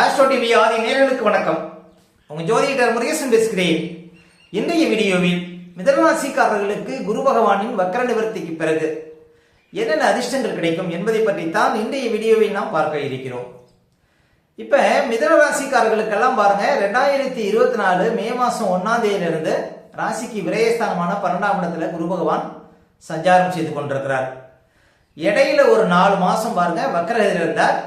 Astro TV ஆதி நேர்களுக்கு வணக்கம். உங்கள் ஜோதிடர் முருகேசன் பேசுகிறேன். இன்றைய வீடியோவில் மிதனராசிக்காரர்களுக்கு குரு பகவானின் வக்கர நிவர்த்திக்கு பிறகு என்னென்ன அதிர்ஷ்டங்கள் கிடைக்கும் என்பதை பற்றி தான் இன்றைய வீடியோவில் நாம் பார்க்க இருக்கிறோம். இப்போ மிதனராசிக்காரர்களுக்கெல்லாம் பாருங்க ரெண்டாயிரத்தி இருபத்தி நாலு மே மாதம் ஒன்னாம் தேதியிலிருந்து ராசிக்கு விரயஸ்தானமான பன்னெண்டாம் இடத்துல குரு பகவான் சஞ்சாரம் செய்து கொண்டிருக்கிறார். இடையில ஒரு நாலு மாசம் பாருங்க வக்கர இருந்தார்.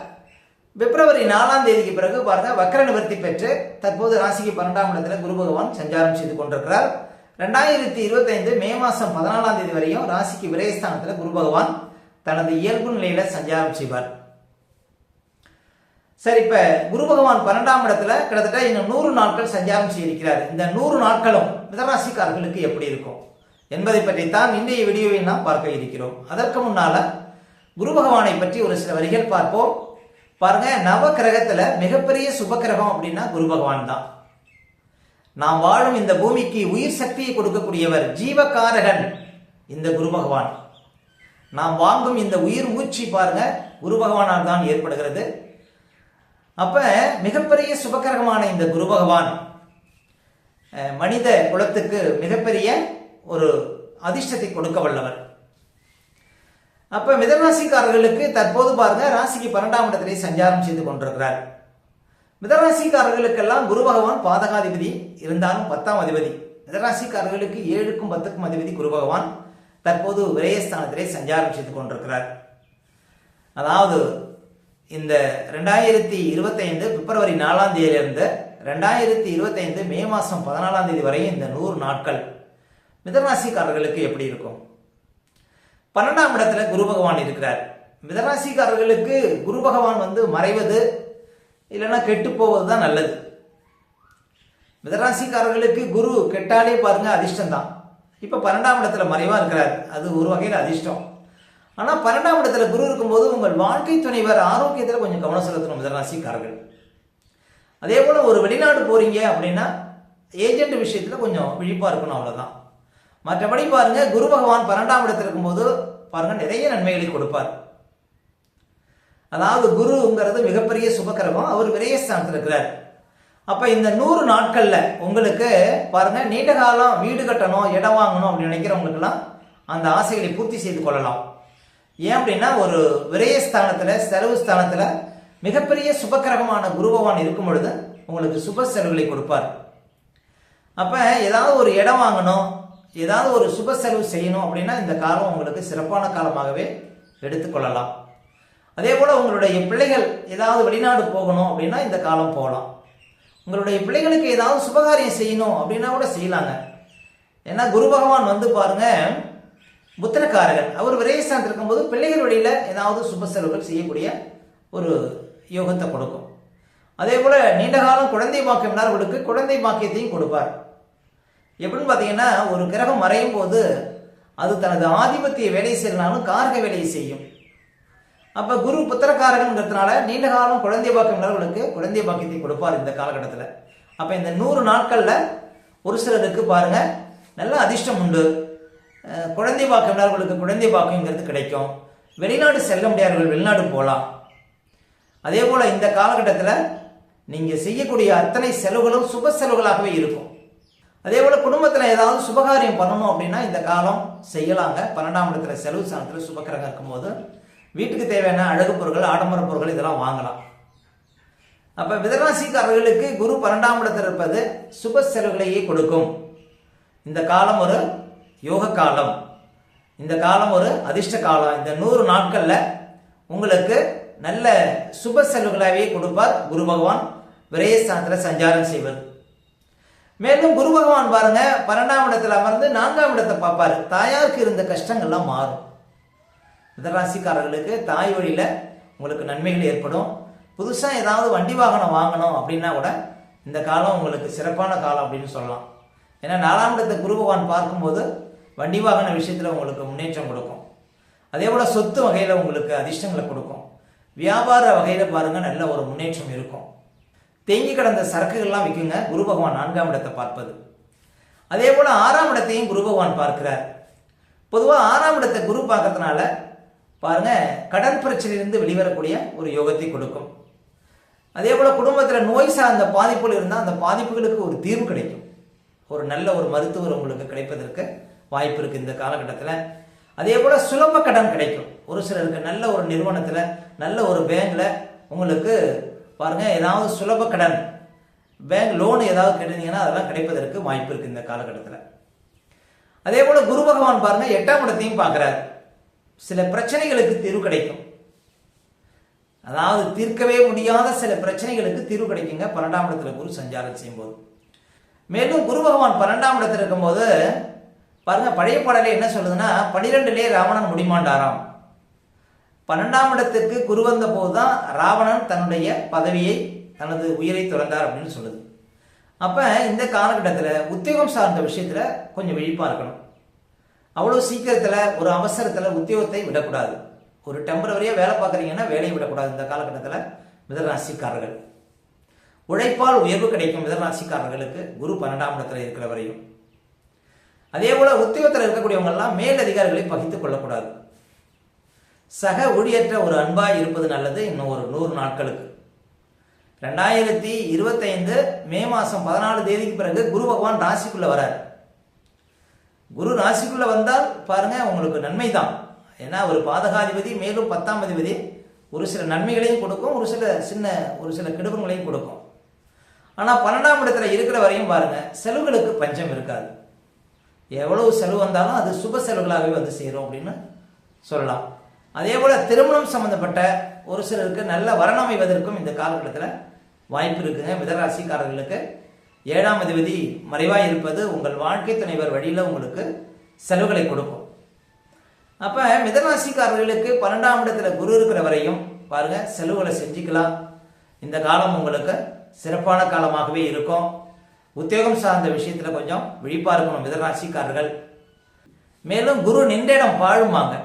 பிப்ரவரி நாலாம் தேதிக்கு பிறகு பாருங்க வக்கர நிவர்த்தி பெற்று தற்போது ராசிக்கு பன்னெண்டாம் இடத்துல குரு பகவான் சஞ்சாரம் செய்து கொண்டிருக்கிறார். ரெண்டாயிரத்தி இருபத்தைந்து மே மாசம் பதினாலாம் தேதி வரையும் ராசிக்கு விரயஸ்தானத்தில் குரு பகவான் தனது இயல்பு நிலையில சஞ்சாரம் செய்வார். சரி இப்ப குரு பகவான் பன்னெண்டாம் இடத்துல கிட்டத்தட்ட இன்னும் நூறு நாட்கள் சஞ்சாரம் செய்திருக்கிறார். இந்த நூறு நாட்களும் மிதராசிக்காரர்களுக்கு எப்படி இருக்கும்? என்பதை பற்றி தான் இன்றைய வீடியோவை நாம் பார்க்க இருக்கிறோம். அதற்கு முன்னால குரு பகவானை பற்றி ஒரு சில வரிகள் பார்ப்போம். பாருங்க நவ கிரகத்துல மிகப்பெரிய சுபக்கிரகம் அப்படின்னா குரு பகவான் தான். நாம் வாழும் இந்த பூமிக்கு உயிர் சக்தியை கொடுக்கக்கூடியவர் ஜீவகாரகன் இந்த குரு பகவான். நாம் வாங்கும் இந்த உயிர் மூச்சு பாருங்க குரு பகவானால் தான் ஏற்படுகிறது. அப்ப மிகப்பெரிய சுபகரகமான இந்த குரு பகவான் மனித குலத்துக்கு மிகப்பெரிய ஒரு அதிர்ஷ்டத்தை கொடுக்க வல்லவர். அப்ப மிதராசிக்காரர்களுக்கு தற்போது பாருங்க ராசிக்கு பன்னெண்டாம் இடத்திலே சஞ்சாரம் செய்து கொண்டிருக்கிறார். மிதராசிக்காரர்களுக்கெல்லாம் குரு பகவான் பாதகாதிபதி இருந்தாலும் பத்தாம் அதிபதி. மிதராசிக்காரர்களுக்கு ஏழுக்கும் பத்துக்கும் அதிபதி குரு பகவான். தற்போது விரயஸ்தானத்திலே சஞ்சாரம் செய்து கொண்டிருக்கிறார். அதாவது இந்த ரெண்டாயிரத்தி இருபத்தைந்து பிப்ரவரி நாலாம் தேதியிலிருந்து ரெண்டாயிரத்தி இருபத்தைந்து மே மாதம் பதினாலாம் தேதி வரை இந்த நூறு நாட்கள் மிதராசிக்காரர்களுக்கு எப்படி இருக்கும்? பன்னெண்டாம் இடத்துல குரு பகவான் இருக்கிறார். மிதராசிக்காரர்களுக்கு குரு பகவான் வந்து மறைவது இல்லைன்னா கெட்டு போவது தான் நல்லது. மிதராசிக்காரர்களுக்கு குரு கெட்டாலே பாருங்க அதிர்ஷ்டம் தான். இப்போ பன்னெண்டாம் இடத்துல மறைவாக இருக்கிறார். அது ஒரு வகையில் அதிர்ஷ்டம். ஆனால் பன்னெண்டாம் இடத்துல குரு இருக்கும்போது உங்கள் வாழ்க்கை துணைவர் ஆரோக்கியத்தில் கொஞ்சம் கவனம் செலுத்தணும் மிதராசிக்காரர்கள். அதே போல் ஒரு வெளிநாடு போகிறீங்க அப்படின்னா ஏஜென்ட் விஷயத்தில் கொஞ்சம் விழிப்பாக இருக்கணும் அவ்வளோதான் மற்றபடி பாருங்க குரு பகவான் பன்னெண்டாம் இடத்துல இருக்கும்போது பாருங்க நிறைய நன்மைகளை கொடுப்பார். அதாவது குருங்கிறது மிகப்பெரிய சுபக்கிரகம் அவர் விரயஸ்தானத்தில் இருக்கிறார். அப்ப இந்த நூறு நாட்கள்ல உங்களுக்கு பாருங்க நீண்ட காலம் வீடு கட்டணும் இடம் வாங்கணும் அப்படின்னு நினைக்கிறவங்களுக்கெல்லாம் அந்த ஆசைகளை பூர்த்தி செய்து கொள்ளலாம். ஏன் அப்படின்னா ஒரு விரயஸ்தானத்துல செலவு ஸ்தானத்துல மிகப்பெரிய சுபக்கிரகமான குரு பகவான் இருக்கும் பொழுது உங்களுக்கு சுப செலவுகளை கொடுப்பார். அப்ப ஏதாவது ஒரு இடம் வாங்கணும் ஏதாவது ஒரு சுப செலவு செய்யணும் அப்படின்னா இந்த காலம் உங்களுக்கு சிறப்பான காலமாகவே எடுத்துக்கொள்ளலாம். அதே போல் உங்களுடைய பிள்ளைகள் ஏதாவது வெளிநாடு போகணும் அப்படின்னா இந்த காலம் போகலாம். உங்களுடைய பிள்ளைகளுக்கு ஏதாவது சுபகாரியம் செய்யணும் அப்படின்னா கூட செய்யலாங்க. ஏன்னா குரு பகவான் வந்து பாருங்க புத்திரக்காரகன். அவர் விரயஸ்தானத்தில் இருக்கும்போது பிள்ளைகள் வழியில் ஏதாவது சுப செலவுகள் செய்யக்கூடிய ஒரு யோகத்தை கொடுக்கும். அதே போல் நீண்ட காலம் குழந்தை பாக்கியம் இல்லாதவர்களுக்கு குழந்தை பாக்கியத்தையும் கொடுப்பார். எப்படின்னு பார்த்தீங்கன்னா ஒரு கிரகம் மறையும் போது அது தனது ஆதிபத்திய வேலையை செய்யலனாலும் காரக வேலையை செய்யும். அப்போ குரு புத்திரக்காரகங்கிறதுனால நீண்ட காலம் குழந்தை பாக்கியம் உள்ளவர்களுக்கு குழந்தை பாக்கியத்தை கொடுப்பார் இந்த காலகட்டத்தில். அப்போ இந்த நூறு நாட்களில் ஒரு சிலருக்கு பாருங்கள் நல்ல அதிர்ஷ்டம் உண்டு. குழந்தை பாக்கியம் உள்ளவர்களுக்கு குழந்தை பாக்கியங்கிறது கிடைக்கும். வெளிநாடு செல்ல முடியாதவர்கள் வெளிநாடு போகலாம். அதே போல் இந்த காலகட்டத்தில் நீங்கள் செய்யக்கூடிய அத்தனை செலவுகளும் சுப செலவுகளாகவே இருக்கும். அதே போல குடும்பத்தில் ஏதாவது சுபகாரியம் பண்ணணும் அப்படின்னா இந்த காலம் செய்யலாங்க. பன்னெண்டாம் இடத்துல செலவு சாணத்தில் சுபக்கிரகம் இருக்கும்போது வீட்டுக்கு தேவையான அழகு பொருட்கள் ஆடம்பர பொருட்கள் இதெல்லாம் வாங்கலாம். அப்போ மிதராசிக்காரர்களுக்கு குரு பன்னெண்டாம் இடத்தில் இருப்பது சுப செலவுகளையே கொடுக்கும். இந்த காலம் ஒரு யோக காலம். இந்த காலம் ஒரு அதிர்ஷ்ட காலம். இந்த நூறு நாட்களில் உங்களுக்கு நல்ல சுப செலவுகளாகவே கொடுப்பார் குரு பகவான். விரயஸ்தானத்தில் சஞ்சாரம் செய்வது மேலும் குரு பகவான் பாருங்க பன்னெண்டாம் இடத்துல அமர்ந்து நான்காம் இடத்தை பார்ப்பாரு. தாயாருக்கு இருந்த கஷ்டங்கள்லாம் மாறும். மிதராசிக்காரர்களுக்கு தாய் வழியில உங்களுக்கு நன்மைகள் ஏற்படும். புதுசா ஏதாவது வண்டி வாகனம் வாங்கணும் அப்படின்னா கூட இந்த காலம் உங்களுக்கு சிறப்பான காலம் அப்படின்னு சொல்லலாம். ஏன்னா நாலாம் இடத்தை குரு பகவான் பார்க்கும்போது வண்டி வாகன விஷயத்துல உங்களுக்கு முன்னேற்றம் கொடுக்கும். அதே போல சொத்து வகையில உங்களுக்கு அதிர்ஷ்டங்களை கொடுக்கும். வியாபார வகையில பாருங்க நல்ல ஒரு முன்னேற்றம் இருக்கும். தேங்கி கிடந்த சரக்குகள்லாம் விற்குங்க குரு பகவான் நான்காம் இடத்தை பார்ப்பது. அதே போல ஆறாம் இடத்தையும் குரு பகவான் பார்க்கிறார். பொதுவாக ஆறாம் இடத்தை குரு பார்க்கறதுனால பாருங்க கடன் பிரச்சனையிலிருந்து வெளிவரக்கூடிய ஒரு யோகத்தை கொடுக்கும். அதே போல் குடும்பத்தில் நோய் சார்ந்த பாதிப்புகள் இருந்தால் அந்த பாதிப்புகளுக்கு ஒரு தீர்வு கிடைக்கும். ஒரு நல்ல ஒரு மருத்துவர் உங்களுக்கு கிடைப்பதற்கு வாய்ப்பு இருக்குது இந்த காலகட்டத்தில். அதே போல் சுலப கடன் கிடைக்கும். ஒரு சிலருக்கு நல்ல ஒரு நிறுவனத்தில் நல்ல ஒரு பேங்க்ல உங்களுக்கு பாருங்கள் ஏதாவது சுலப கடன் பேங்க் லோன் ஏதாவது கிடைந்தீங்கன்னா அதெல்லாம் கிடைப்பதற்கு வாய்ப்பு இருக்குது இந்த காலகட்டத்தில். அதே போல் குரு பகவான் பாருங்கள் எட்டாம் இடத்தையும் பார்க்குறாரு. சில பிரச்சனைகளுக்கு தீர்வு கிடைக்கும். அதாவது தீர்க்கவே முடியாத சில பிரச்சனைகளுக்கு தீர்வு கிடைக்குங்க பன்னெண்டாம் இடத்துல குரு சஞ்சாரம் செய்யும்போது. மேலும் குரு பகவான் பன்னெண்டாம் இடத்துல இருக்கும்போது பாருங்க பழைய பாடலே என்ன சொல்லுதுன்னா பனிரெண்டுலே ராவணன் முடிமாண்டாராம் பன்னெண்டாம் இடத்துக்கு குரு வந்த போதுதான் ராவணன் தன்னுடைய பதவியை தனது உயிரை துறந்தார் அப்படின்னு சொல்லுது. அப்ப இந்த காலகட்டத்தில் உத்தியோகம் சார்ந்த விஷயத்துல கொஞ்சம் விழிப்பா இருக்கணும். அவ்வளவு சீக்கிரத்துல ஒரு அவசரத்துல உத்தியோகத்தை விடக்கூடாது. ஒரு டெம்பரவரியா வேலை பார்க்குறீங்கன்னா வேலையை விடக்கூடாது இந்த காலகட்டத்தில் மிதராசிக்காரர்கள் உழைப்பால் உயர்வு கிடைக்கும் மிதராசிக்காரர்களுக்கு குரு பன்னெண்டாம் இடத்துல இருக்கிற வரையும். அதே போல உத்தியோகத்தில் இருக்கக்கூடியவங்கெல்லாம் மேலதிகாரிகளை மேல் அதிகாரிகளை பகித்துக் கொள்ளக்கூடாது. சக ஊழியற்ற ஒரு அன்பாக இருப்பது நல்லது இன்னும் ஒரு நூறு நாட்களுக்கு. ரெண்டாயிரத்தி இருபத்தைந்து மே மாசம் பதினாலு தேதிக்கு பிறகு குரு பகவான் ராசிக்குள்ள வரார். குரு ராசிக்குள்ள வந்தால் பாருங்க உங்களுக்கு நன்மை தான் ஏன்னா ஒரு பாதகாதிபதி மேலும் பத்தாம் அதிபதி ஒரு சில நன்மைகளையும் கொடுக்கும் ஒரு சில சின்ன ஒரு சில கெடுபங்களையும் கொடுக்கும். ஆனால் பன்னெண்டாம் இடத்துல இருக்கிற வரையும் பாருங்க செலவுகளுக்கு பஞ்சம் இருக்காது. எவ்வளவு செலவு வந்தாலும் அது சுப செலவுகளாகவே வந்து சேரும் அப்படின்னு சொல்லலாம். அதே போல் திருமணம் சம்மந்தப்பட்ட ஒரு சிலருக்கு நல்ல வரணம் அமைவதற்கும் இந்த காலகட்டத்தில் வாய்ப்பு இருக்குங்க. மிதராசிக்காரர்களுக்கு ஏழாம் அதிபதி மறைவாக இருப்பது உங்கள் வாழ்க்கை துணைவர் வழியில் உங்களுக்கு செலவுகளை கொடுக்கும். அப்போ மிதராசிக்காரர்களுக்கு பன்னெண்டாம் இடத்துல குரு இருக்கிற வரையும் பாருங்கள் செலவுகளை செஞ்சுக்கலாம். இந்த காலம் உங்களுக்கு சிறப்பான காலமாகவே இருக்கும். உத்தியோகம் சார்ந்த விஷயத்தில் கொஞ்சம் விழிப்பாக இருக்கணும் மிதராசிக்காரர்கள். மேலும் குரு நின்ற இடம் பாழுமாங்க.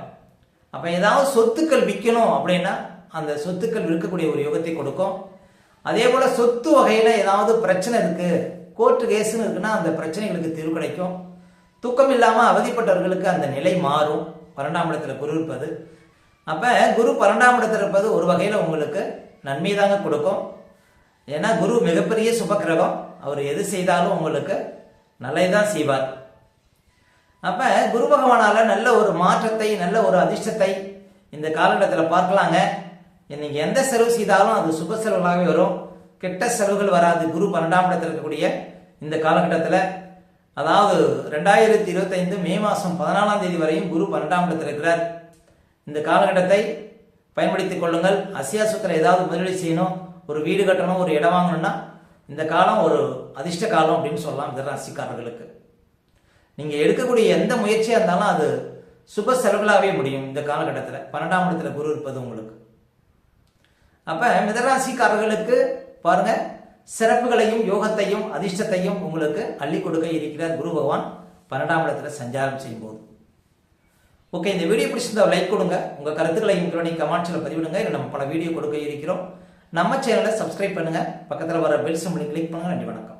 அப்போ ஏதாவது சொத்துக்கள் விற்கணும் அப்படின்னா அந்த சொத்துக்கள் விற்கக்கூடிய ஒரு யோகத்தை கொடுக்கும். அதே போல் சொத்து வகையில் ஏதாவது பிரச்சனை இருக்குது கோர்ட்டு கேஸுன்னு இருக்குன்னா அந்த பிரச்சனைகளுக்கு தீர்வு கிடைக்கும். தூக்கம் இல்லாமல் அவதிப்பட்டவர்களுக்கு அந்த நிலை மாறும். பன்னெண்டாம் இடத்துல குரு இருப்பது. அப்போ குரு பன்னெண்டாம் இடத்துல இருப்பது ஒரு வகையில் உங்களுக்கு நன்மை தாங்க கொடுக்கும். ஏன்னா குரு மிகப்பெரிய சுபக்கிரகம் அவர் எது செய்தாலும் உங்களுக்கு நல்லதுதான் செய்வார். அப்ப குரு பகவானால நல்ல ஒரு மாற்றத்தை நல்ல ஒரு அதிர்ஷ்டத்தை இந்த காலகட்டத்தில் பார்க்கலாங்க. நீங்கள் எந்த செலவு செய்தாலும் அது சுப செலவுகளாகவே வரும். கெட்ட செலவுகள் வராது. குரு பன்னெண்டாம் இடத்தில் இருக்கக்கூடிய இந்த காலகட்டத்தில். அதாவது ரெண்டாயிரத்தி இருபத்தைந்து மே மாதம் பதினாலாம் தேதி வரையும் குரு பன்னெண்டாம் இடத்தில் இருக்கிறார். இந்த காலகட்டத்தை பயன்படுத்திக் கொள்ளுங்கள். அசியாசத்தில் ஏதாவது முதலீடு செய்யணும் ஒரு வீடு கட்டணும் ஒரு இடம் வாங்கணும்னா இந்த காலம் ஒரு அதிர்ஷ்ட காலம் அப்படின்னு சொல்லலாம். இந்த ராசிக்காரர்களுக்கு நீங்க எடுக்கக்கூடிய எந்த முயற்சியா இருந்தாலும் அது சுப செலவுகளாகவே முடியும் இந்த காலகட்டத்தில். பன்னெண்டாம் இடத்துல குரு இருப்பது உங்களுக்கு. அப்ப மிதராசிக்காரர்களுக்கு பாருங்க சிறப்புகளையும் யோகத்தையும் அதிர்ஷ்டத்தையும் உங்களுக்கு அள்ளி கொடுக்க இருக்கிறார் குரு பகவான். பன்னெண்டாம் இடத்துல சஞ்சாரம் செய்யும் போது ஓகே இந்த வீடியோ பிடிச்சிருந்தா லைக் கொடுங்க. உங்க கருத்துக்களையும் எங்களுடைய கமெண்ட்ஸ்ல பதிவிடுங்க. இல்லை நம்ம பல வீடியோ கொடுக்க இருக்கிறோம். நம்ம சேனலை சப்ஸ்கிரைப் பண்ணுங்க. பக்கத்தில் வர பெல் சிம்பிளை கிளிக் பண்ணுங்க. நன்றி வணக்கம்.